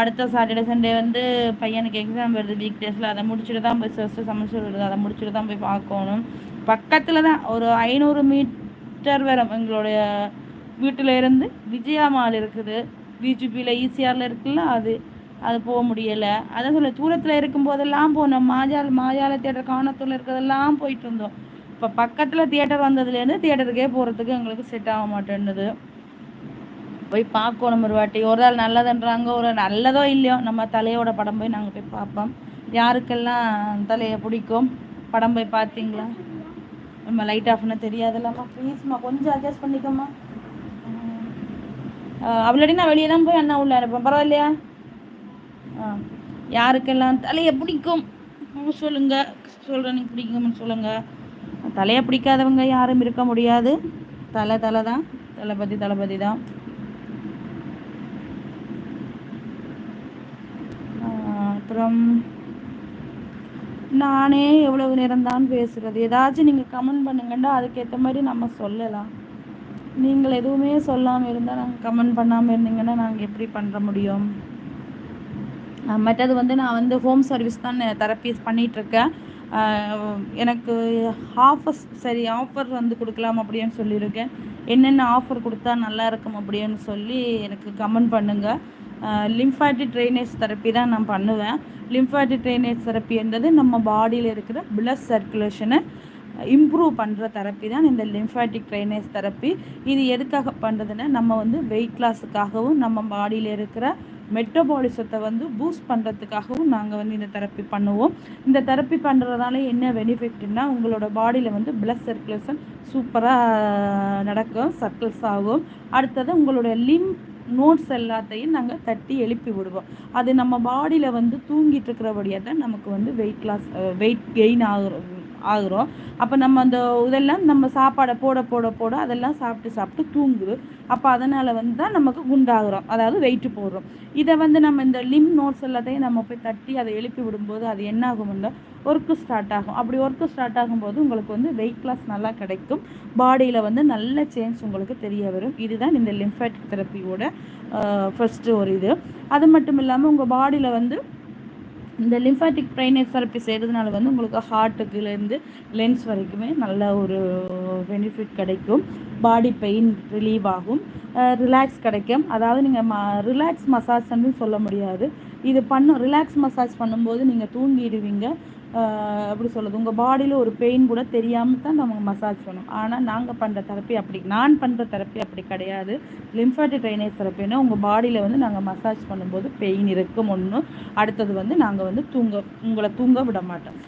அடுத்த Saturday Sunday வந்து பையனுக்கு எக்ஸாம் வருது வீக் டேஸில் அதை முடிச்சுட்டு தான் போய் ஃபஸ்ட்டு செமஸ்டர் வருது அதை முடிச்சுட்டு தான் போய் பார்க்கணும். பக்கத்தில் தான் ஒரு ஐநூறு மீட்டர் வரும் எங்களுடைய வீட்டில் இருந்து. விஜயா மால் இருக்குது. பிஜிபியில் ஈசிஆரில் இருக்குல்ல அது அது போக முடியலை. அதை சொல்ல தூரத்தில் இருக்கும்போதெல்லாம் போனோம். மாஜால் மாஜால தேட்டர் காணத்தூரில் இருக்கிறதெல்லாம் போயிட்டு இருந்தோம். இப்போ பக்கத்தில் தியேட்டர் வந்ததுலேருந்து தியேட்டருக்கே போகிறதுக்கு எங்களுக்கு செட் ஆக மாட்டேன்னுது. போய் பார்க்கணும் ஒரு வாட்டி. ஒரு நாள் நல்லதுன்றாங்க ஒரு நல்லதோ இல்லையோ நம்ம தலையோட படம் போய் நாங்கள் போய் பார்ப்போம். யாருக்கெல்லாம் தலையை பிடிக்கும்? படம் போய் பார்த்தீங்களா? நம்ம லைட் ஆஃப்னா தெரியாதுல்லம்மா ப்ளீஸ்மா கொஞ்சம் அட்ஜஸ்ட் பண்ணிக்கோமா அவளடி நான் வெளியே தான் போய் அண்ணா உள்ள இருப்பேன் பரவாயில்லையா? ஆ யாருக்கெல்லாம் தலையை பிடிக்கும்? சொல்லுங்க. சொல்கிறேன் பிடிக்கும்னு சொல்லுங்க. தலையை பிடிக்காதவங்க யாரும் இருக்க முடியாது. தலை தலை தான். தளபதி தளபதி தான். அப்புறம் நானே எவ்வளவு நேரம் தான் பேசுகிறது ஏதாச்சும் நீங்கள் கமெண்ட் பண்ணுங்கண்டா அதுக்கேற்ற மாதிரி நம்ம சொல்லலாம். நீங்கள் எதுவுமே சொல்லாமல் இருந்தால் நாங்கள் கமெண்ட் பண்ணாமல் இருந்தீங்கன்னா நாங்கள் எப்படி பண்ணுற முடியும்? மற்றது வந்து நான் வந்து ஹோம் சர்வீஸ் தான் தெரப்பீஸ் பண்ணிகிட்ருக்கேன் எனக்கு ஆஃபர்ஸ் சரி ஆஃபர் வந்து கொடுக்கலாம் அப்படின்னு சொல்லியிருக்கேன். என்னென்ன ஆஃபர் கொடுத்தா நல்லா இருக்கும் அப்படின்னு சொல்லி எனக்கு கமெண்ட் பண்ணுங்கள் லிம்ஃபாட்டிக் ட்ரைனேஜ் தெரப்பி தான் நான் பண்ணுவேன். லிம்ஃபாட்டிக் ட்ரைனேஜ் தெரப்பின்றது நம்ம பாடியில் இருக்கிற பிளட் சர்க்குலேஷனை இம்ப்ரூவ் பண்ணுற தெரப்பி தான் இந்த லிம்ஃபாட்டிக் ட்ரைனேஜ் தெரப்பி. இது எதுக்காக பண்ணுறதுன்னா நம்ம வந்து வெயிட் லாஸுக்காகவும் நம்ம பாடியில் இருக்கிற மெட்டபாலிசத்தை வந்து பூஸ்ட் பண்ணுறதுக்காகவும் நாங்கள் வந்து இந்த தெரப்பி பண்ணுவோம். இந்த தெரப்பி பண்ணுறதுனால என்ன பெனிஃபிட்னா உங்களோட பாடியில் வந்து பிளட் சர்க்குலேஷன் சூப்பராக நடக்கும் சர்க்கிள்ஸ் ஆகும். அடுத்தது உங்களோட லிம் நோட்ஸ் எல்லாத்தையும் நாங்கள் தட்டி எழுப்பி விடுவோம். அது நம்ம பாடியில் வந்து தூங்கிட்டு இருக்கிறபடியாக தான் நமக்கு வந்து வெயிட் லாஸ் வெயிட் கெயின் ஆகிற ஆகிறோம். அப்போ நம்ம அந்த இதெல்லாம் நம்ம சாப்பாடை போட போட போட அதெல்லாம் சாப்பிட்டு சாப்பிட்டு தூங்குது. அப்போ அதனால் வந்து தான் நமக்கு குண்டாகிறோம். அதாவது வெயிட்டு போடுறோம். இதை வந்து நம்ம இந்த லிம் நோட்ஸ் எல்லாத்தையும் நம்ம போய் தட்டி அதை எழுப்பி விடும்போது அது என்ன ஆகும்னா ஒர்க்கு ஸ்டார்ட் ஆகும். அப்படி ஒர்க்கு ஸ்டார்ட் ஆகும்போது உங்களுக்கு வந்து வெயிட் லாஸ் நல்லா கிடைக்கும். பாடியில் வந்து நல்ல சேஞ்ச் உங்களுக்கு தெரிய வரும். இதுதான் இந்த லிம்ஃபேட்டிக் தெரப்பியோட ஃபஸ்ட்டு ஒரு இது. அது மட்டும் இல்லாமல் உங்கள் பாடியில் வந்து இந்த லிம்ஃபாட்டிக் ப்ரைனேட் தெரப்பி செய்கிறதுனால வந்து உங்களுக்கு ஹார்ட்டுக்குலேருந்து லென்ஸ் வரைக்குமே நல்ல ஒரு பெனிஃபிட் கிடைக்கும். பாடி பெயின் ரிலீவ் ஆகும். ரிலாக்ஸ் கிடைக்கும். அதாவது நீங்கள் ம ரிலாக்ஸ் மசாஜ்ன்னு சொல்ல முடியாது. இது பண்ணும் ரிலாக்ஸ் மசாஜ் பண்ணும்போது நீங்கள் தூங்கிடுவீங்க. எப்படி சொல்கிறது உங்கள் பாடியில் ஒரு பெயின் கூட தெரியாமல் தான் நம்ம மசாஜ் பண்ணணும். ஆனால் நாங்கள் பண்ணுற தெரப்பி அப்படி நான் பண்ணுற தெரப்பி அப்படி கிடையாது. லிம்ஃபாட்டிக் ட்ரைனேஜ் தெரப்பின்னா உங்கள் பாடியில் வந்து நாங்கள் மசாஜ் பண்ணும்போது பெயின் இருக்கும் ஒன்று அடுத்தது வந்து நாங்கள் வந்து தூங்க உங்களை தூங்க விட மாட்டோம்.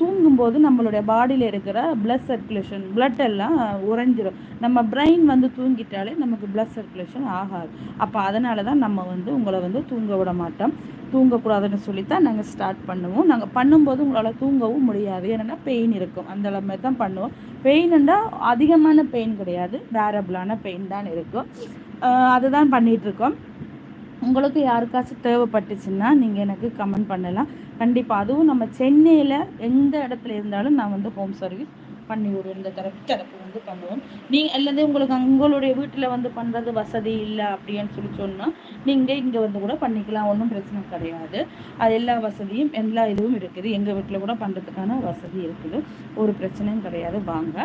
தூங்கும்போது நம்மளுடைய பாடியில் இருக்கிற பிளட் சர்க்குலேஷன் பிளட் எல்லாம் உறைஞ்சிரும். நம்ம பிரெயின் வந்து தூங்கிட்டாலே நமக்கு பிளட் சர்க்குலேஷன் ஆகாது. அப்போ அதனால தான் நம்ம வந்து உங்களை வந்து தூங்க விட மாட்டோம். தூங்கக்கூடாதுன்னு சொல்லி தான் நாங்கள் ஸ்டார்ட் பண்ணுவோம். நாங்கள் பண்ணும்போது உங்களால் தூங்கவும் முடியாது. ஏன்னா பெயின் இருக்கும். அந்த மாதிரி தான் பண்ணுவோம். பெயின்ண்டா அதிகமான பெயின் கிடையாது. வேரபிளான பெயின் தான் இருக்கும். அதுதான் பண்ணிகிட்ருக்கோம் உங்களுக்கு யாருக்காச்சும் தேவைப்பட்டுச்சுன்னா நீங்கள் எனக்கு கமெண்ட் பண்ணலாம். கண்டிப்பாக அதுவும் நம்ம சென்னையில் எந்த இடத்துல இருந்தாலும் நான் வந்து ஹோம் சர்வீஸ் பண்ணி ஒரு இந்த தரப்பு தரப்பு வந்து பண்ணுவோம். நீங்கள் அல்லது உங்களுக்கு உங்களுடைய வீட்டில் வந்து பண்ணுறது வசதி இல்லை அப்படின்னு சொல்லி சொன்னால் நீங்கள் இங்கே வந்து கூட பண்ணிக்கலாம். ஒன்றும் பிரச்சனை கிடையாது. அது எல்லா வசதியும் எல்லா இதுவும் இருக்குது. எங்கள் வீட்டில் கூட பண்ணுறதுக்கான வசதி இருக்குது. ஒரு பிரச்சனையும் கிடையாது. வாங்க.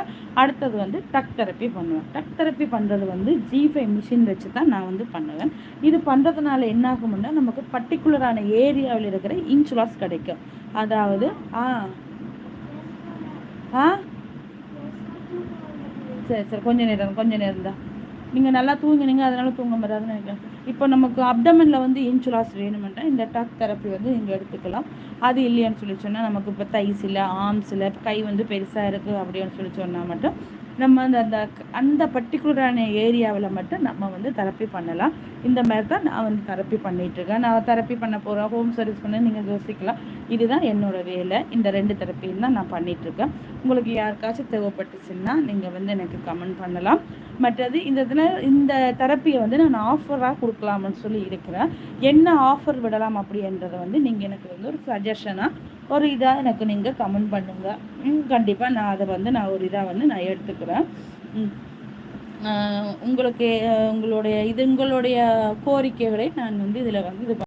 அடுத்தது வந்து டக் தெரப்பி பண்ணுவேன் டக் தெரப்பி பண்ணுறது வந்து ஜிஃபை மிஷின் வச்சு தான் நான் வந்து பண்ணுவேன். இது பண்ணுறதுனால என்ன ஆகும்னா நமக்கு பர்டிகுலரான ஏரியாவில் இருக்கிற இன்சுலாஸ் கிடைக்கும். அதாவது ஆ ஆ சரி சரி. கொஞ்சம் நேரம் கொஞ்சம் நேரம் தான். நீங்கள் நல்லா தூங்கினீங்க அதனால தூங்க மாட்டாதுன்னு நினைக்கிறேன். இப்போ நமக்கு அப்டமனில் வந்து இன்சுலாஸ் வேணுமெண்டா இந்த டக் தெரப்பி வந்து இங்கே எடுத்துக்கலாம். அது இல்லையான்னு சொல்லி சொன்னால் நமக்கு இப்போ தைஸில் ஆர்ம்ஸில் கை வந்து பெருசாக இருக்குது அப்படின்னு சொல்லி சொன்னால் மட்டும் நம்ம அந்த அந்த அந்த பர்டிகுலரான ஏரியாவில் மட்டும் நம்ம வந்து தெரப்பி பண்ணலாம். இந்த மாதிரி தான் நான் வந்து தெரப்பி பண்ணிகிட்ருக்கேன் நான் தெரப்பி பண்ண போகிறேன் ஹோம் சர்வீஸ் பண்ண நீங்கள் யோசிக்கலாம். இதுதான் என்னோடய வேலை. இந்த ரெண்டு தெரப்பியும் தான் நான் பண்ணிகிட்ருக்கேன் உங்களுக்கு யாருக்காச்சும் தேவைப்பட்டுச்சுன்னா நீங்கள் வந்து எனக்கு கமெண்ட் பண்ணலாம். மற்றது இந்த இதில் இந்த தெரப்பியை வந்து நான் ஆஃபராக கொடுக்கலாம்னு சொல்லி இருக்கிறேன். என்ன ஆஃபர் விடலாம் அப்படின்றத வந்து நீங்கள் எனக்கு வந்து ஒரு சஜஷனாக ஒரு இதாக எனக்கு நீங்கள் கமெண்ட் பண்ணுங்கள் கண்டிப்பாக நான் அதை வந்து நான் ஒரு இதாக வந்து நான் எடுத்துக்கிறேன். உங்களுக்கு உங்களுடைய இது உங்களுடைய கோரிக்கைகளை நான் வந்து இதில் வந்து இது